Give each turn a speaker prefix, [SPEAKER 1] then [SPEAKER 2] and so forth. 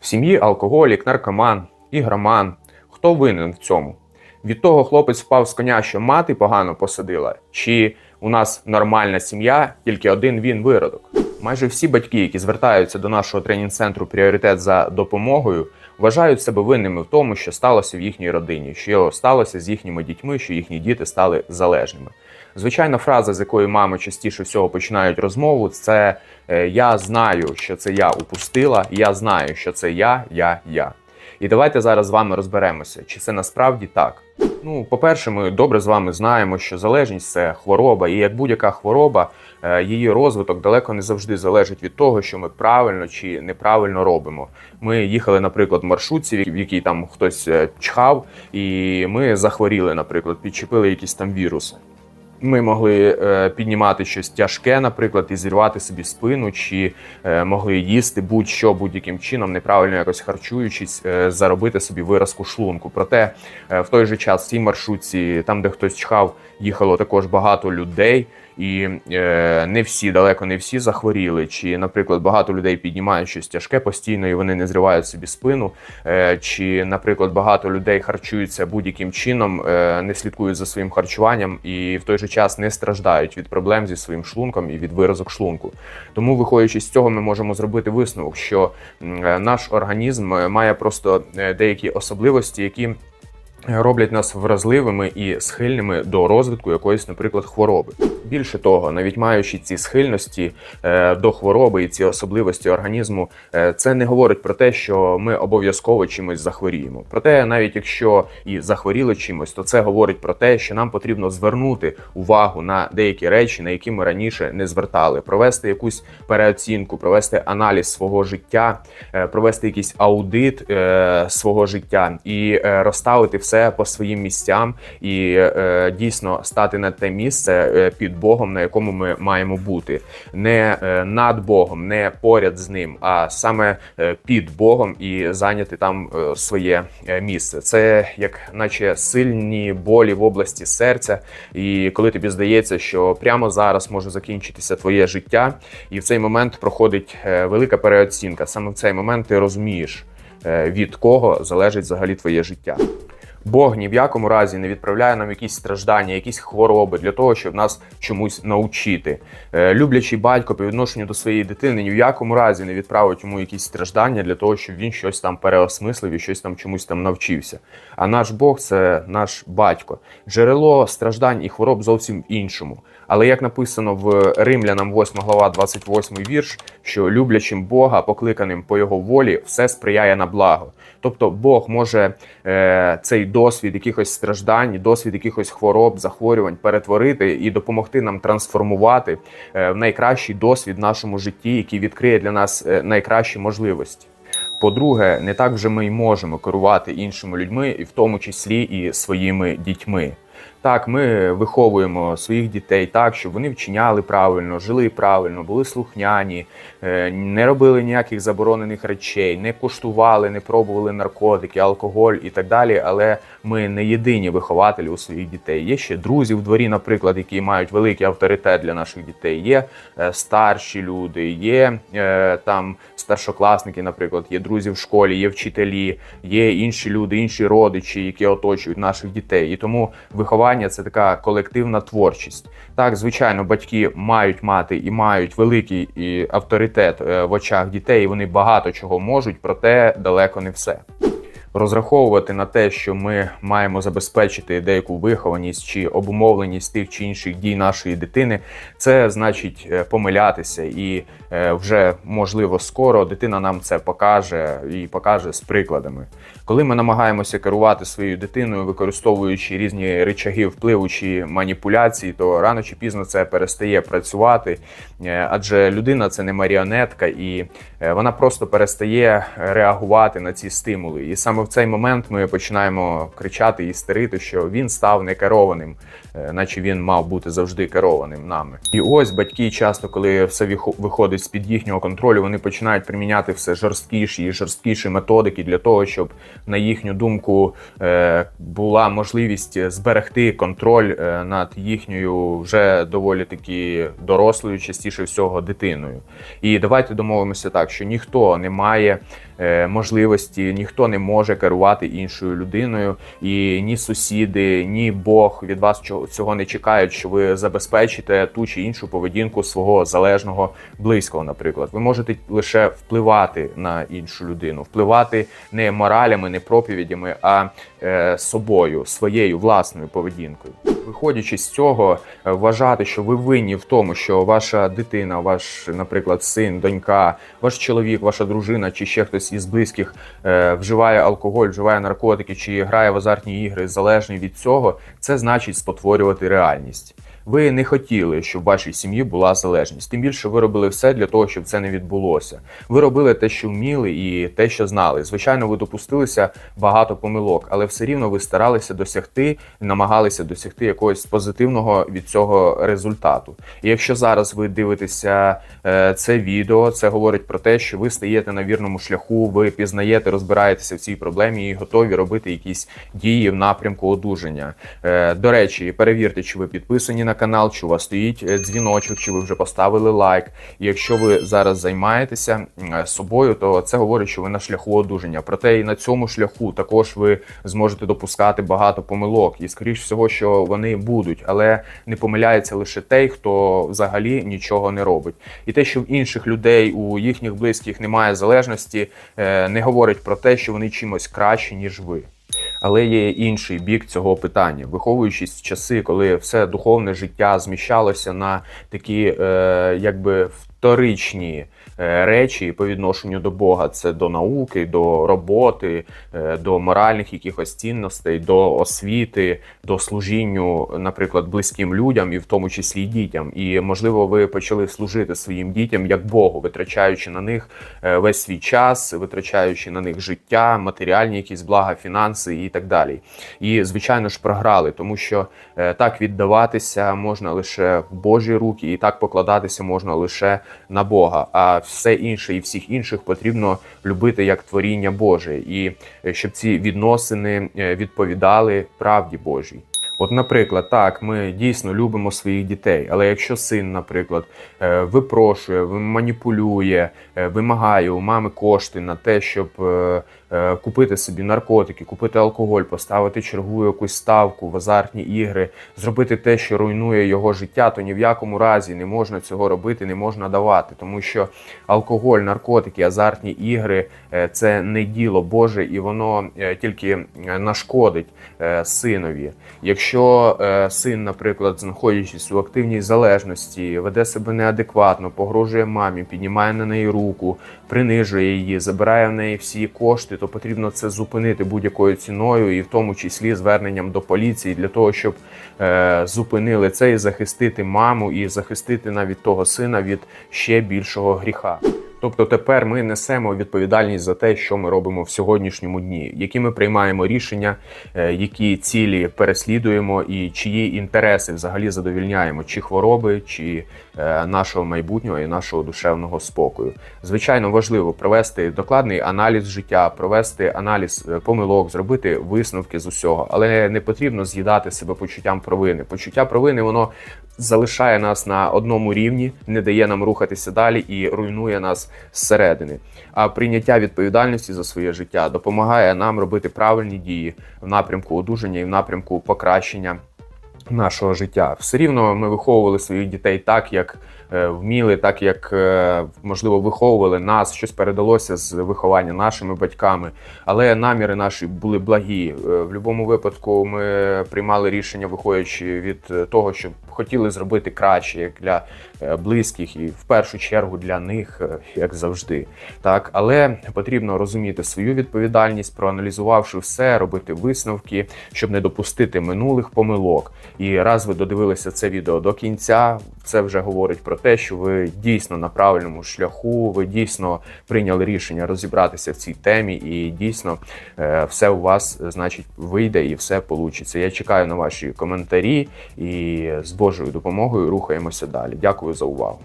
[SPEAKER 1] В сім'ї алкоголік, наркоман, ігроман. Хто винен в цьому? Від того хлопець впав з коня, що мати погано посадила, чи у нас нормальна сім'я, тільки один він виродок. Майже всі батьки, які звертаються до нашого тренінг-центру пріоритет за допомогою, вважають себе винними в тому, що сталося в їхній родині, що сталося з їхніми дітьми, що їхні діти стали залежними. Звичайна фраза, з якої мами частіше всього починають розмову, це е, я знаю, що це я упустила, я знаю, що це я, я, я. І давайте зараз з вами розберемося, чи це насправді так. Ну, по-перше, ми добре з вами знаємо, що залежність це хвороба, і як будь-яка хвороба, е, її розвиток далеко не завжди залежить від того, що ми правильно чи неправильно робимо. Ми їхали, наприклад, в маршрутці, в якій там хтось е, чхав, і ми захворіли, наприклад, підчепили якісь там віруси. Ми могли е, піднімати щось тяжке, наприклад, і зірвати собі спину, чи е, могли їсти будь-що будь-яким чином, неправильно якось харчуючись, е, заробити собі виразку шлунку. Проте е, в той же час в цій маршрутці, там, де хтось чхав, їхало також багато людей, і е, не всі, далеко не всі захворіли. Чи, наприклад, багато людей піднімають щось тяжке постійно, і вони не зривають собі спину. Е, чи, наприклад, багато людей харчуються будь-яким чином, е, не слідкують за своїм харчуванням і в той же час не страждають від проблем зі своїм шлунком і від виразок шлунку. Тому, виходячи з цього, ми можемо зробити висновок, що е, наш організм е, має просто е, деякі особливості, які роблять нас вразливими і схильними до розвитку якоїсь, наприклад, хвороби. Більше того, навіть маючи ці схильності е, до хвороби і ці особливості організму, е, це не говорить про те, що ми обов'язково чимось захворіємо. Проте, навіть якщо і захворіли чимось, то це говорить про те, що нам потрібно звернути увагу на деякі речі, на які ми раніше не звертали, провести якусь переоцінку, провести аналіз свого життя, е, провести якийсь аудит свого життя і розставити все по своїм місцям і е, дійсно стати на те місце е, під Богом, на якому ми маємо бути, не е, над Богом, не поряд з ним, а саме е, під Богом і зайняти там своє місце. Це як наче сильні болі в області серця, і коли тобі здається, що прямо зараз може закінчитися твоє життя, і в цей момент проходить велика переоцінка. Саме в цей момент ти розумієш, від кого залежить взагалі твоє життя. Бог ні в якому разі не відправляє нам якісь страждання, якісь хвороби для того, щоб нас чомусь навчити. Е, Люблячий батько по відношенню до своєї дитини ні в якому разі не відправить йому якісь страждання для того, щоб він щось там переосмислив і щось там чомусь там навчився. А наш Бог це наш батько. Джерело страждань і хвороб зовсім в іншому. Але як написано в Римлянам 8 глава 28 вірш, що люблячим Бога, покликаним по його волі, все сприяє на благо. Тобто Бог може е, цей досвід якихось страждань, досвід якихось хвороб, захворювань перетворити і допомогти нам трансформувати е, в найкращий досвід в нашому житті, який відкриє для нас е, найкращі можливості. По-друге, не так вже ми й можемо керувати іншими людьми, і в тому числі і своїми дітьми. Так, ми виховуємо своїх дітей так, щоб вони вчиняли правильно, жили правильно, були слухняні, е, не робили ніяких заборонених речей, не куштували, не пробували наркотики, алкоголь і так далі. Але ми не єдині вихователі у своїх дітей. Є ще друзі в дворі, наприклад, які мають великий авторитет для наших дітей. Є е, старші люди, є е, там старшокласники, наприклад, є друзі в школі, є вчителі, є інші люди, інші родичі, які оточують наших дітей. І тому виховання це така колективна творчість. Так, звичайно, батьки мають мати і мають великий авторитет е, в очах дітей. Вони багато чого можуть, проте далеко не все. Розраховувати на те, що ми маємо забезпечити деяку вихованість чи обумовленість тих чи інших дій нашої дитини, це значить е, помилятися, і е, вже можливо скоро дитина нам це покаже і покаже з прикладами. Коли ми намагаємося керувати своєю дитиною, використовуючи різні рычаги впливу чи маніпуляції, то рано чи пізно це перестає працювати, Е, адже людина це не маріонетка, і вона просто перестає реагувати на ці стимули. І саме в цей момент ми починаємо кричати і істерити, що він став некерованим, е, наче він мав бути завжди керованим нами. І ось батьки часто, коли все вихо- виходить з під їхнього контролю, вони починають приміняти все жорсткіші і жорсткіші методики для того, щоб на їхню думку е, була можливість зберегти контроль е, над їхньою вже доволі таки дорослою, частіше всього дитиною. І давайте домовимося так, що ніхто не має можливості, ніхто не може керувати іншою людиною, і ні сусіди, ні Бог від вас цього не чекають, що ви забезпечите ту чи іншу поведінку свого залежного близького. Наприклад, ви можете лише впливати на іншу людину, впливати не моралями, не проповідями, а е, собою, своєю власною поведінкою. Виходячи з цього, е, вважати, що ви винні в тому, що ваша дитина, ваш, наприклад, син, донька, ваш чоловік, ваша дружина чи ще хтось із близьких е, вживає алкоголь, вживає наркотики чи грає в азартні ігри, залежний від цього, це значить спотворювати реальність. Ви не хотіли, щоб в вашій сім'ї була залежність. Тим більше ви робили все для того, щоб це не відбулося. Ви робили те, що вміли, і те, що знали. Звичайно, ви допустилися багато помилок, але все рівно ви старалися досягти, намагалися досягти якогось позитивного від цього результату. І якщо зараз ви дивитеся е, це відео, це говорить про те, що ви стаєте на вірному шляху, ви пізнаєте, розбираєтеся в цій проблемі і готові робити якісь дії в напрямку одужання. Е, До речі, перевірте, чи ви підписані на канал, чи у вас стоїть е, дзвіночок, чи ви вже поставили лайк. І якщо ви зараз займаєтеся собою, то це говорить, що ви на шляху одужання. Проте і на цьому шляху також ви зможете допускати багато помилок, і скоріш всього, що вони будуть, але не помиляється лише той, хто взагалі нічого не робить. І те, що в інших людей, у їхніх близьких немає залежності, е, не говорить про те, що вони чимось кращі, ніж ви. Але є інший бік цього питання, виховуючись в часи, коли все духовне життя зміщалося на такі, е, якби вторичні е, речі по відношенню до Бога. Це до науки, до роботи, е, до моральних якихось цінностей, до освіти, до служінню, наприклад, близьким людям, і в тому числі дітям. І можливо, ви почали служити своїм дітям як Богу, витрачаючи на них е, весь свій час, витрачаючи на них життя, матеріальні якісь блага, фінанси і так далі. І звичайно ж програли, тому що е, так віддаватися можна лише в Божі руки, і так покладатися можна лише на Бога. А все інше і всіх інших потрібно любити як творіння Боже, і е, щоб ці відносини е, відповідали правді Божій. От, наприклад, так, ми дійсно любимо своїх дітей, але якщо син, наприклад, випрошує, маніпулює, вимагає у мами кошти на те, щоб купити собі наркотики, купити алкоголь, поставити чергову якусь ставку в азартні ігри, зробити те, що руйнує його життя, то ні в якому разі не можна цього робити, не можна давати, тому що алкоголь, наркотики, азартні ігри е, це не діло Боже, і воно е, тільки е, нашкодить е, синові. Якщо е, син, наприклад, знаходячись у активній залежності, веде себе неадекватно, погрожує мамі, піднімає на неї руку, принижує її, забирає в неї всі кошти, то потрібно це зупинити будь-якою ціною, і в тому числі зверненням до поліції для того, щоб е, зупинили це і захистити маму, і захистити навіть того сина від ще більшого гріха. Тобто тепер ми несемо відповідальність за те, що ми робимо в сьогоднішньому дні, які ми приймаємо рішення, е, які цілі переслідуємо, і чиї інтереси взагалі задовільняємо, чи хвороби, чи е, нашого майбутнього і нашого душевного спокою. Звичайно, важливо провести докладний аналіз життя, провести аналіз е, помилок, зробити висновки з усього, але не потрібно з'їдати себе почуттям провини. Почуття провини воно залишає нас на одному рівні, не дає нам рухатися далі і руйнує нас зсередини. А прийняття відповідальності за своє життя допомагає нам робити правильні дії в напрямку одужання і в напрямку покращення нашого життя. Все рівно ми виховували своїх дітей так, як е, вміли, так як е, можливо виховували нас, щось передалося з виховання нашими батьками. Але наміри наші були благі. Е, В будь-якому випадку ми приймали рішення, виходячи від того, що хотіли зробити краще як для е, близьких і в першу чергу для них, е, як завжди. Так, але потрібно розуміти свою відповідальність, проаналізувавши все, робити висновки, щоб не допустити минулих помилок. І раз ви додивилися це відео до кінця, це вже говорить про те, що ви дійсно на правильному шляху, ви дійсно прийняли рішення розібратися в цій темі, і дійсно е, все у вас, значить, вийде і все получиться. Я чекаю на ваші коментарі і з Божою допомогою рухаємося далі. Дякую за увагу.